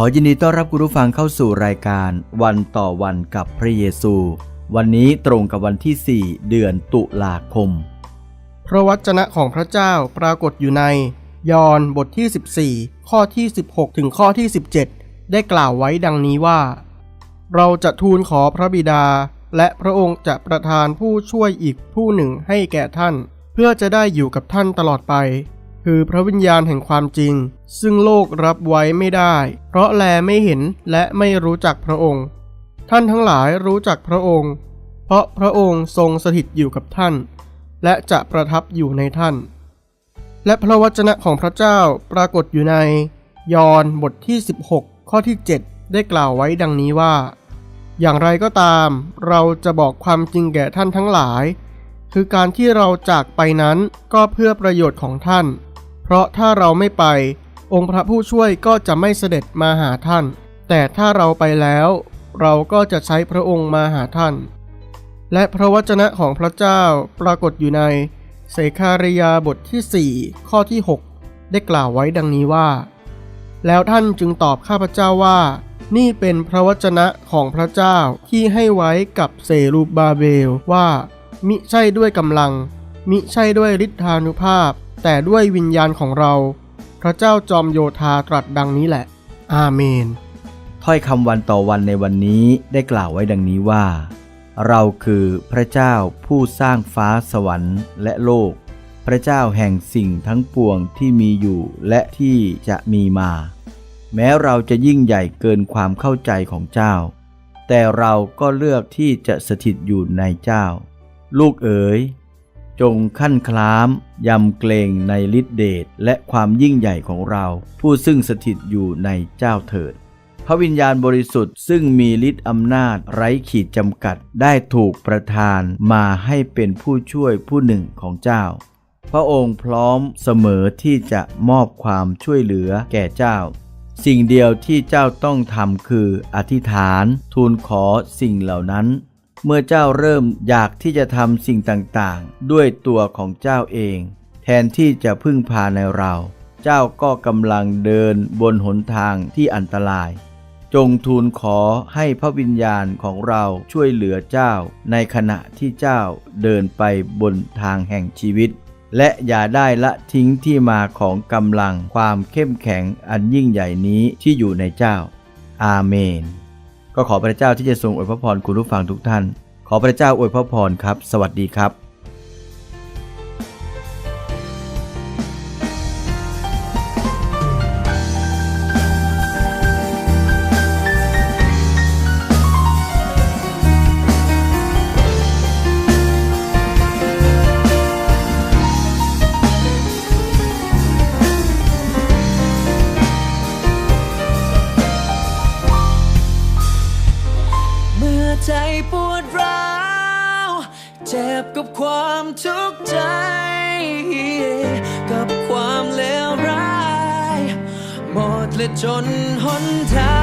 ขอยินดีต้อนรับคุณผู้ฟังเข้าสู่รายการวันต่อวันกับพระเยซู วันนี้ตรงกับวันที่ 4 เดือนตุลาคม พระวจนะของพระเจ้าปรากฏอยู่ใน ยอห์นบทที่ 14 ข้อที่ 16 ถึงข้อที่ 17 ได้กล่าวไว้ดังนี้ว่า เราจะทูลขอพระบิดา และพระองค์จะประทานผู้ช่วยอีกผู้หนึ่งให้แก่ท่าน เพื่อจะได้อยู่กับท่านตลอดไป คือพระวิญญาณแห่งความจริง ซึ่งโลกรับไว้ไม่ได้ เพราะแลไม่เห็นและไม่รู้จักพระองค์ ท่านทั้งหลายรู้จักพระองค์ เพราะพระองค์ทรงสถิตอยู่กับท่าน และจะประทับอยู่ในท่าน และพระวจนะของพระเจ้าปรากฏอยู่ใน ยอห์นบทที่ 16 ข้อที่ 7 ได้กล่าวไว้ดังนี้ว่า อย่างไรก็ตาม เราจะบอกความจริงแก่ท่านทั้งหลายคือการที่เราจากไปนั้นก็เพื่อประโยชน์ของท่าน เพราะถ้าเราไม่ไป องค์พระผู้ช่วยก็จะไม่เสด็จมาหาท่าน แต่ถ้าเราไปแล้ว เราก็จะใช้พระองค์มาหาท่าน และพระวจนะของพระเจ้าปรากฏอยู่ในเสคาริยาบทที่ 4 ข้อที่ 6 ได้กล่าวไว้ดังนี้ว่า แล้วท่านจึงตอบข้าพเจ้าว่า นี่เป็นพระวจนะของพระเจ้าที่ให้ไว้กับเซรูบาเบลว่า มิใช่ด้วยกำลัง มิใช่ด้วยฤทธานุภาพ แต่ด้วยวิญญาณของเรา พระเจ้าจอมโยธาตรัสดังนี้แหละ อาเมน ถ้อยคำวันต่อวันในวันนี้ได้กล่าวไว้ดังนี้ว่า เราคือพระเจ้าผู้สร้างฟ้าสวรรค์และโลก พระเจ้าแห่งสิ่งทั้งปวงที่มีอยู่และที่จะมีมา แม้เราจะยิ่งใหญ่เกินความเข้าใจของเจ้า แต่เราก็เลือกที่จะสถิตอยู่ในเจ้า ลูกเอ๋ย จงขั้นคล้ามยำเกรงในฤทธิเดชและความยิ่งใหญ่ของเรา ผู้ซึ่งสถิตอยู่ในเจ้าเถิด พระวิญญาณบริสุทธิ์ซึ่งมีฤทธิ์อำนาจไร้ขีดจำกัดได้ถูกประทานมาให้เป็นผู้ช่วยผู้หนึ่งของเจ้า พระองค์พร้อมเสมอที่จะมอบความช่วยเหลือแก่เจ้า สิ่งเดียวที่เจ้าต้องทำคืออธิษฐานทูลขอสิ่งเหล่านั้น เมื่อเจ้าเริ่มอยากที่จะทำสิ่งต่างๆ ด้วยตัวของเจ้าเอง แทนที่จะพึ่งพาในเรา เจ้าก็กำลังเดินบนหนทางที่อันตราย จงทูลขอให้พระวิญญาณของเราช่วยเหลือเจ้า ในขณะที่เจ้าเดินไปบนทางแห่งชีวิต และอย่าได้ละทิ้งที่มาของกำลังความเข้มแข็งอันยิ่งใหญ่นี้ที่อยู่ในเจ้า อาเมน ก็ขอพระเจ้าที่จะทรงอวยพระพรคุณผู้ฟังทุกท่าน ขอพระเจ้าอวยพระพรครับ สวัสดีครับ เจ็บกับความทุกข์ใจ กับความเลวร้าย หมดและจนหนทา